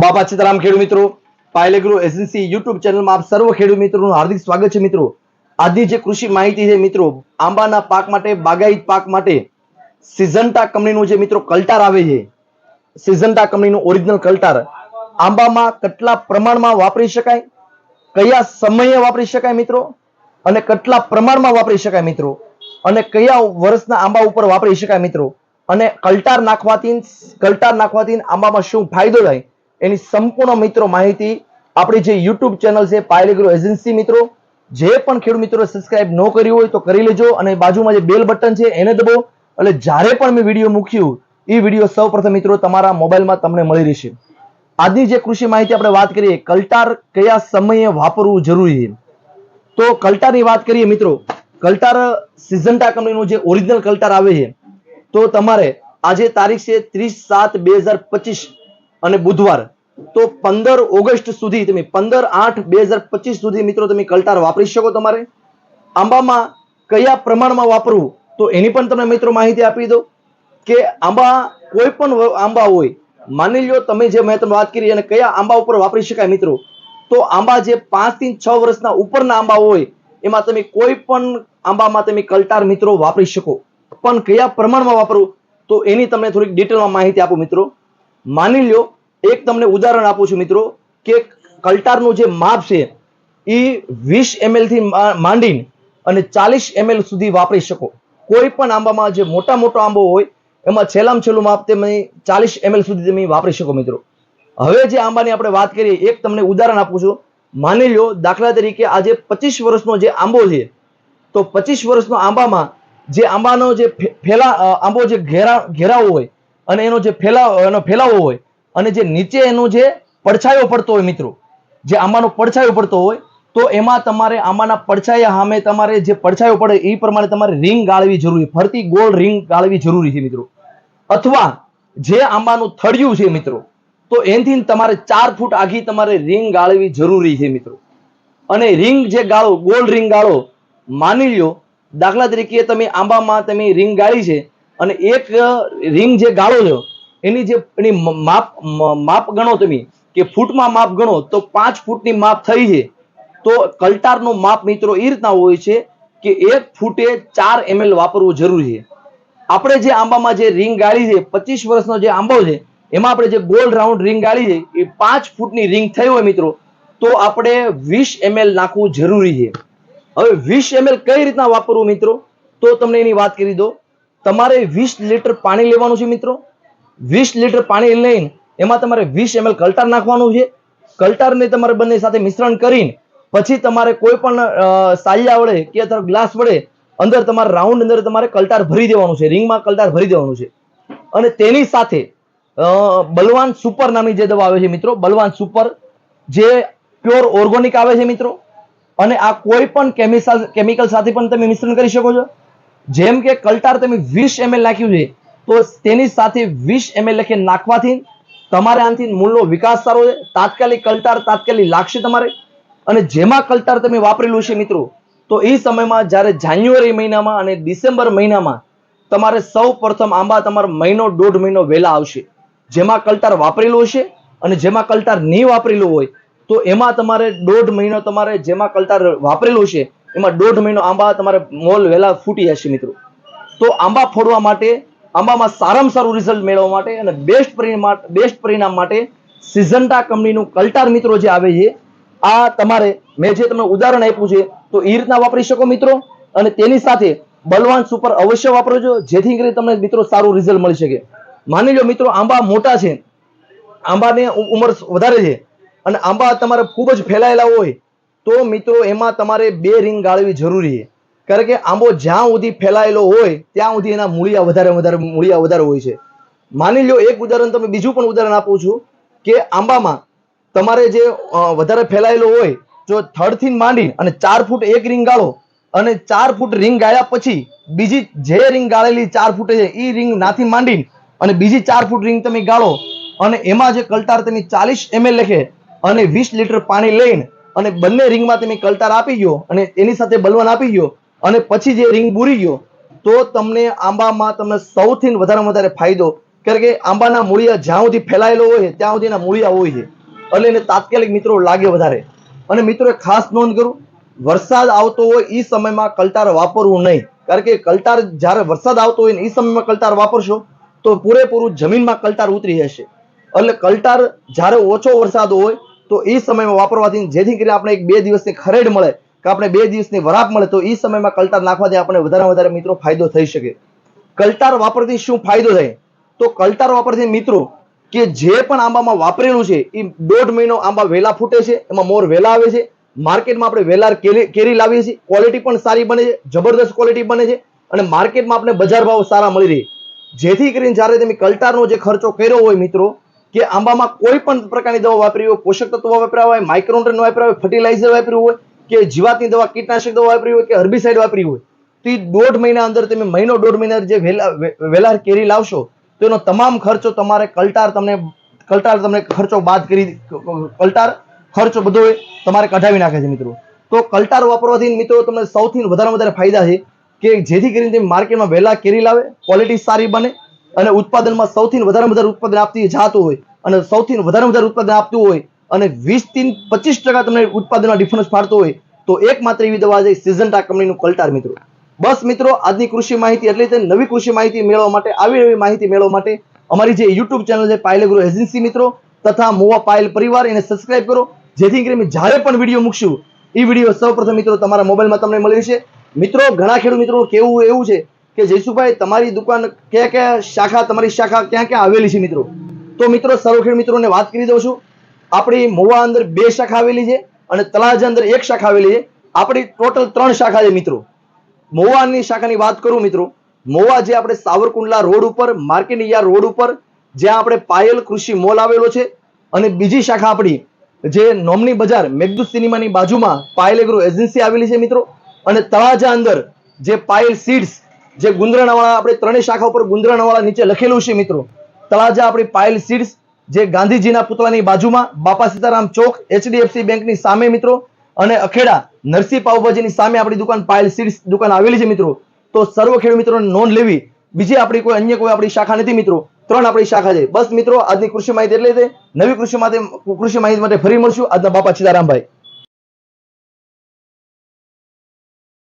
બાબા સીતારામ ખેડૂત મિત્રો, પાયલેગ્રો agency YouTube ચેનલમાં આપ સર્વ ખેડૂત મિત્રોનું હાર્દિક સ્વાગત છે મિત્રો. આજની જે કૃષિ માહિતી છે મિત્રો, આંબાના પાક માટે, બાગાયત પાક માટે સિઝન્ટા કંપનીનું જે મિત્રો કલ્ટાર આવે છે, સિઝન્ટા કંપનીનું ઓરિજિનલ કલ્ટાર, આંબામાં કેટલા પ્રમાણમાં વાપરી શકાય, કયા સમયે વાપરી શકાય મિત્રો, અને કેટલા પ્રમાણમાં વાપરી શકાય મિત્રો, અને કયા વર્ષના આંબા ઉપર વાપરી શકાય મિત્રો, અને કલ્ટાર નાખવાથી કલ્ટાર નાખવાથી આંબામાં શું ફાયદો થાય એની સંપૂર્ણ મિત્રો માહિતી આપણી જે યુટ્યુબ ચેનલ છે પાયલેગ્રો એજન્સી મિત્રો, જે પણ ખેડૂત મિત્રો સબસ્ક્રાઇબ ન કર્યું હોય તો કરી લેજો અને બાજુમાં જે બેલ બટન છે, એને દબો એટલે જ્યારે પણ મેં વીડિયો મૂક્યું, એ વીડિયો સૌપ્રથમ મિત્રો તમારા મોબાઈલમાં તમને મળી રહેશે. આજની જે કૃષિ માહિતી આપણે વાત કરીએ, કલ્ટાર કયા સમયે વાપરવું જરૂરી? છે તો કલ્ટારની વાત કરીએ મિત્રો, કલ્ટાર સિઝન્ટા કંપનીનું જે ઓરિજિનલ કલ્ટાર આવે છે, તો તમારે આજે તારીખ છે ત્રીસ સાત બે હજાર પચીસ અને બુધવાર. તો પંદર ઓગસ્ટ સુધી તમે પંદર આઠ બે હજાર પચીસ સુધી મિત્રો તમે કલ્ટાર વાપરી શકો તમારે. આંબામાં કયા પ્રમાણમાં વાપરવું? તો એની પણ તમને મિત્રો માહિતી આપી દો કે આંબા કોઈ પણ આંબા હોય, માની લો તમે જે મેં તમને વાત કરી અને કયા આંબા ઉપર વાપરી શકાય મિત્રો, તો આંબા જે પાંચથી છ વર્ષના ઉપરના આંબા હોય, એમાં તમે કોઈ પણ આંબામાં તમે કલ્ટાર મિત્રો વાપરી શકો. પણ કયા પ્રમાણમાં વાપરવું? તો એની તમને થોડીક ડિટેલમાં માહિતી આપો મિત્રો. માની લ્યો, એક તમને ઉદાહરણ આપું છું મિત્રો, કે કલ્ટારનું જે માપ છે એ વીસ એમએલથી માંડીને અને ચાલીસ એમએલ સુધી વાપરી શકો. કોઈ પણ આંબામાં જે મોટા મોટો આંબો હોય, એમાં છેલ્લામાં છેલ્લું માપ તમે ચાલીસ એમએલ સુધી તમે વાપરી શકો મિત્રો. હવે જે આંબાની આપણે વાત કરીએ, એક તમને ઉદાહરણ આપું છું. માની લો દાખલા તરીકે આજે પચીસ વર્ષનો જે આંબો છે, તો પચીસ વર્ષનો આંબામાં જે આંબાનો જે ફેલા આંબો જે ઘેરા, ઘેરાવો હોય અને એનો જે ફેલાવો, એનો ફેલાવો હોય, અને જે નીચે એનો જે પડછાયો પડતો હોય મિત્રો, જે આમાંનો પડછાયો પડતો હોય, તો એમાં તમારે આંબાના પડછાયા સામે તમારે જે પડછાયો પડે એ પ્રમાણે તમારે રિંગ ગાળવી જરૂરી, ફરતી ગોળ રિંગ ગાળવી જરૂરી છે મિત્રો. અથવા જે આંબાનું થળિયું છે મિત્રો, તો એનાથી તમારે ચાર ફૂટ આઘી તમારે રિંગ ગાળવી જરૂરી છે મિત્રો. અને રિંગ જે ગાળો, ગોળ રિંગ ગાળો, માની લ્યો, દાખલા તરીકે તમે આંબામાં તમે રિંગ ગાળી છે અને એક રિંગ જે ગાળો છો, એની જે, એની માપ માપ ગણો તમે, કે ફૂટમાં માપ ગણો, તો પાંચ ફૂટની માપ થઈ છે. તો કલ્ટારનું માપ મિત્રો એ રીતના હોય છે કે એક ફૂટે ચાર એમએલ વાપરવું જરૂરી છે. આપણે જે આંબામાં જે રિંગ ગાળી છે, પચીસ વર્ષનો જે આંબો છે, એમાં આપણે જે ગોલ રાઉન્ડ રિંગ ગાળી છે, એ પાંચ ફૂટની રિંગ થઈ હોય મિત્રો, તો આપણે વીસ એમએલ નાખવું જરૂરી છે. હવે વીસ એમએલ કઈ રીતના વાપરવું મિત્રો? તો તમને એની વાત કરી દો તમારે વીસ લીટર પાણી લેવાનું છે મિત્રો. વીસ લીટર પાણી લઈને એમાં તમારે વીસ એમએલ કલ્ટાર નાખવાનું છે. કલ્ટારને તમારે બંને સાથે મિશ્રણ કરીને પછી તમારે કોઈ પણ સાલિયા વડે કે અથવા ગ્લાસ વડે અંદર તમારે રાઉન્ડ અંદર તમારે કલ્ટાર ભરી દેવાનું છે. રિંગમાં કલ્ટાર ભરી દેવાનું છે. અને તેની સાથે બલવાન સુપર નામની જે દવા આવે છે મિત્રો, બલવાન સુપર જે પ્યોર ઓર્ગોનિક આવે છે મિત્રો. અને આ કોઈ પણ કેમિકલ કેમિકલ સાથે પણ તમે મિશ્રણ કરી શકો છો. જેમ કે કલ્ટાર તમે વીસ એમએલ નાખ્યું છે, તો તેની સાથે વીસ એમએલ લખે નાખવાથી તમારે આનાથી મૂળનો વિકાસ સારો છે. તાત્કાલિક કલ્ટાર, તાત્કાલિક લાગશે તમારે. અને જેમાં કલ્ટાર તમે વાપરેલું છે મિત્રો, તો એ સમયમાં જ્યારે જાન્યુઆરી મહિનામાં અને ડિસેમ્બર મહિનામાં તમારે સૌ પ્રથમ આંબા તમારો મહિનો, દોઢ મહિનો વહેલા આવશે. જેમાં કલ્ટાર વાપરેલું હશે અને જેમાં કલ્ટાર નહીં વાપરેલું હોય, તો એમાં તમારે દોઢ મહિનો તમારે જેમાં કલ્ટાર વાપરેલું છે એમાં દોઢ મહિનો આંબા તમારે મોલ વહેલા ફૂટી જશે મિત્રો. તો આંબા ફોડવા માટે, આંબામાં સારામાં સારું રિઝલ્ટ મેળવવા માટે અને બેસ્ટ પરિણામ બેસ્ટ પરિણામ માટે સિઝન્ટા કંપનીનું કલ્ટાર મિત્રો જે આવે છે, આ તમારે, મેં જે તમને ઉદાહરણ આપ્યું છે, તો એ રીતના વાપરી શકો મિત્રો. અને તેની સાથે બલવાન સુપર અવશ્ય વાપરજો, જેથી કરી તમને મિત્રો સારું રિઝલ્ટ મળી શકે. માની લો મિત્રો, આંબા મોટા છે. આંબાની ઉંમર વધારે છે. અને આંબા તમારે ખૂબ જ ફેલાયેલા હોય તો મિત્રો એમાં તમારે બે રિંગ ગાળવી જરૂરી છે. કારણ કે આંબો જ્યાં સુધી ફેલાયેલો હોય, ત્યાં સુધી એના મૂળિયા વધારે વધારે મૂળિયા વધારે હોય છે. માની લો એક ઉદાહરણ તમે બીજું પણ ઉદાહરણ આપું છું કે આંબામાં તમારે જે વધારે ફેલાયેલો હોય, જો થડથી માંડી અને ચાર ફૂટ એક રિંગ ગાળો અને ચાર ફૂટ રિંગ ગાળ્યા પછી બીજી જે રિંગ ગાળેલી ચાર ફૂટે છે એ રિંગ નાથી માંડીને અને બીજી ચાર ફૂટ રિંગ તમે ગાળો અને એમાં જે કલટાર તમે ચાલીસ એમએલ લખે અને વીસ લીટર પાણી લઈને અને બંને રિંગમાં તમે કલટાર આપી ગયો અને એની સાથે બલવાન આપી ગયો અને પછી જે રિંગ બુરી ગયો, તો તમને આંબામાં તમને સૌથી વધારે વધારે ફાયદો. કારણ કે આંબાના મૂળિયા જ્યાં સુધી ફેલાયેલો હોય, ત્યાં સુધી મૂળિયા હોય છે. એટલે એને તાત્કાલિક મિત્રો લાગે વધારે. અને મિત્રો ખાસ નોંધ કરું, વરસાદ આવતો હોય એ સમયમાં કલટાર વાપરવું નહીં. કારણ કે કલટાર જ્યારે વરસાદ આવતો હોય ને એ સમયમાં કલતાર વાપરશો, તો પૂરેપૂરું જમીનમાં કલટાર ઉતરી જશે. એટલે કલટાર જ્યારે ઓછો વરસાદ હોય તો એ સમયમાં વાપરવાથી જેથી કરીને આપણે એક બે દિવસની ખરેડ મળે, કે આપણે બે દિવસની વરાપ મળે, તો એ સમયમાં કલટાર નાખવાથી આપણે વધારે વધારે મિત્રો ફાયદો થઈ શકે. કલટાર વાપરથી શું ફાયદો થાય? તો કલટાર વાપરથી મિત્રો, કે જે પણ આંબામાં વાપરેલું છે એ દોઢ મહિનો આંબા વેલા ફૂટે છે, એમાં મોર વેલા આવે છે, માર્કેટમાં આપણે વેલાર કેરી લાવીએ છીએ, ક્વોલિટી પણ સારી બને છે, જબરદસ્ત ક્વોલિટી બને છે, અને માર્કેટમાં આપણે બજાર ભાવ સારા મળી રહે. જેથી કરીને જ્યારે તમે કલટારનો જે ખર્ચો કર્યો હોય મિત્રો કે આંબામાં કોઈ પણ પ્રકારની દવા વાપરી હોય, પોષક તત્વો વાપર્યા હોય માઇક્રોન્ટ્રન વાપર્યા હોય ફર્ટિલાઇઝર વાપર્યું હોય, કે જીવાતની દવા, કીટનાશક દવા વાપરી હોય, કે હર્બિસાઇડ વાપરી હોય, તો એ દોઢ મહિના અંદર તમે મહિનો, દોઢ મહિના જે વેલા, વે- વેલાર કેરી લાવશો, તો એનો તમામ ખર્ચો તમારે કલટાર તમને કલટાર તમને ખર્ચો બાદ કરી, કલટાર ખર્ચો બધો તમારે કઢાવી નાખે છે મિત્રો. તો કલટાર વાપરવાથી મિત્રો તમને સૌથી વધારે વધારે ફાયદા છે કે જેથી કરીને તમે માર્કેટમાં વહેલા કેરી લાવે ક્વોલિટી સારી બને અને ઉત્પાદનમાં સૌથી વધારે વધારે ઉત્પાદન આપતી જાતો હોય અને સૌથી વધારે વધારે ઉત્પાદન આપતું હોય અને વીસથી પચીસ ટકા તમને ઉત્પાદનમાં ડિફરન્સ પાડતો હોય, તો એકમાત્ર એવી દવા છે સિઝન્ટા કંપનીનું કલ્ટાર મિત્રો. બસ, મિત્રો, આજની કૃષિ માહિતી એટલે તે નવી કૃષિ માહિતી મેળવવા માટે, આવી નવી માહિતી મેળવવા માટે અમારી જે યુટ્યુબ ચેનલ છે પાયલ એગ્રો એજન્સી મિત્રો, તથા મોવા પાયલ પરિવાર, એને સબસ્ક્રાઇબ કરો, જેથી કરીને જ્યારે પણ વીડિયો મૂકશું એ વીડિયો સૌપ્રથમ, મિત્રો, તમારા મોબાઈલમાં તમને મળી રહેશે. મિત્રો, ઘણા ખેડૂત મિત્રો, કેવું એવું છે કે જયસુભાઈ, તમારી દુકાન કયા કયા શાખા, તમારી શાખા ક્યાં ક્યાં આવેલી છે મિત્રો? તો મિત્રો સર્વ મિત્રોને વાત કરી દઉં છું. આપણી મોવા અંદર બે શાખા આવેલી છે અને તળાજા અંદર એક શાખા આવેલી છે. આપણી ટોટલ ત્રણ શાખા છે મિત્રો. મોવાની શાખાની વાત કરું મિત્રો. મોવા જે આપણે સાવરકુંડલા રોડ ઉપર માર્કેટ રોડ ઉપર, જ્યાં આપણે પાયલ કૃષિ મોલ આવેલો છે. અને બીજી શાખા આપણી, જે નોમની બજાર મેઘદૂત સિનેમાની બાજુમાં પાયલ એગ્રો એજન્સી આવેલી છે મિત્રો. અને તળાજા અંદર જે પાયલ સીડ્સ જે ગુંદરાણાવાળા, આપણે ત્રણેય શાખા ઉપર ગુંદરાણાવાળા નીચે લખેલું છે મિત્રો. તળાજા આપણી પાયલ સીડ્સ જે ગાંધીજીના પુતળાની બાજુમાં, બાપા સીતારામ ચોક, એચડીએફસી બેંકની સામે મિત્રો, અને અખેડા, નરસિંહ પાઉભાજીની સામે આપણી દુકાન પાયલ સીડ્સ દુકાન આવેલી છે મિત્રો. તો સર્વ ખેડૂત મિત્રોને નોંધ લેવી. બીજી આપણી કોઈ અન્ય કોઈ આપણી શાખા નથી મિત્રો. ત્રણ આપણી શાખા છે. બસ મિત્રો, આજની કૃષિ માહિતી એટલે નવી કૃષિ માટે, કૃષિ માહિતી માટે ફરી મળશું. આજના બાપા સીતારામભાઈ.